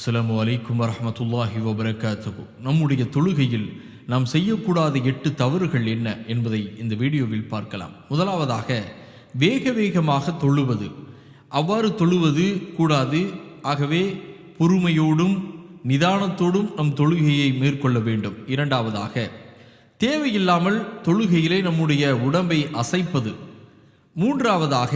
அஸ்ஸலாமு அலைக்கும் வரமத்துல்லாஹி வபரகாத்துஹு. நம்முடைய தொழுகையில் நாம் செய்யக்கூடாத எட்டு தவறுகள் என்ன என்பதை இந்த வீடியோவில் பார்க்கலாம். முதலாவதாக வேக வேகமாக தொழுவது. அவ்வாறு தொழுவது கூடாது. ஆகவே பொறுமையோடும் நிதானத்தோடும் நம் தொழுகையை மேற்கொள்ள வேண்டும். இரண்டாவதாக தேவையில்லாமல் தொழுகையிலே நம்முடைய உடம்பை அசைப்பது. மூன்றாவதாக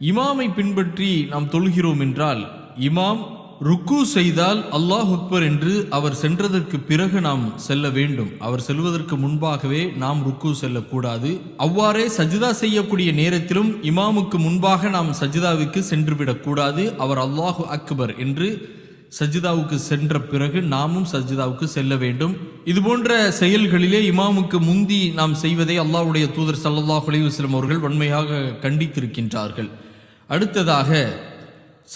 இமாமை பின்பற்றி நாம் தொழுகிறோம் என்றால் இமாம் ருக்கு செய்தால் அல்லாஹ் அக்பர் என்று அவர் சென்றதற்கு பிறகு நாம் செல்ல வேண்டும். அவர் செல்வதற்கு முன்பாகவே நாம் ருக்கு செல்லக்கூடாது. அவ்வாறே சஜிதா செய்யக்கூடிய நேரத்திலும் இமாமுக்கு முன்பாக நாம் சஜிதாவுக்கு சென்றுவிடக்கூடாது. அவர் அல்லாஹு அக்பர் என்று சஜிதாவுக்கு சென்ற பிறகு நாமும் சஜிதாவுக்கு செல்ல வேண்டும். இதுபோன்ற செயல்களிலே இமாமுக்கு முந்தி நாம் செய்வதை அல்லாஹுடைய தூதர் சல்லாஹ் அலைஹி அவர்கள் வன்மையாக கண்டித்திருக்கின்றார்கள். அடுத்ததாக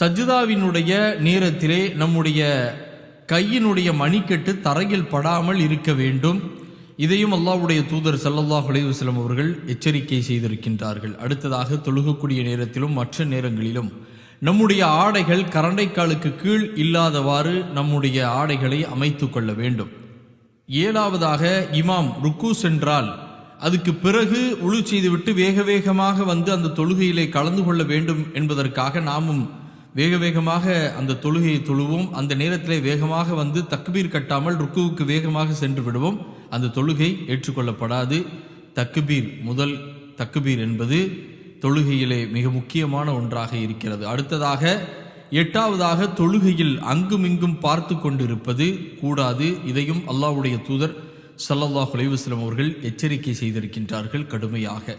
சஜிதாவினுடைய நேரத்திலே நம்முடைய கையினுடைய மணிக்கட்டு தரையில் படாமல் இருக்க வேண்டும். இதையும் அல்லாவுடைய தூதர் சல்லல்லாஹ் அலைஹி அவர்கள் எச்சரிக்கை செய்திருக்கின்றார்கள். அடுத்ததாக தொழுகக்கூடிய நேரத்திலும் மற்ற நேரங்களிலும். நம்முடைய ஆடைகள் கரண்டைக்காலுக்கு கீழ் இல்லாதவாறு நம்முடைய ஆடைகளை அமைத்து கொள்ள வேண்டும். ஏழாவதாக இமாம் ருக்கு சென்றால் அதுக்கு பிறகு உழு செய்துவிட்டு வேக வேகமாக வந்து அந்த தொழுகையிலே கலந்து கொள்ள வேண்டும் என்பதற்காக நாமும் வேக வேகமாக அந்த தொழுகையை தொழுவோம். அந்த நேரத்திலே வேகமாக வந்து தக்பீர் கட்டாமல் ருக்குவுக்கு வேகமாக சென்று விடுவோம். அந்த தொழுகை ஏற்றுக்கொள்ளப்படாது. தக்குபீர் முதல் தக்குபீர் என்பது தொழுகையிலே மிக முக்கியமான ஒன்றாக இருக்கிறது. அடுத்ததாக எட்டாவதாக தொழுகையில் அங்குமிங்கும் பார்த்து கொண்டிருப்பது கூடாது. இதையும் அல்லாஹ்வுடைய தூதர் சல்லல்லாஹ் அலைஹி அவர்கள் எச்சரிக்கை செய்திருக்கின்றார்கள் கடுமையாக.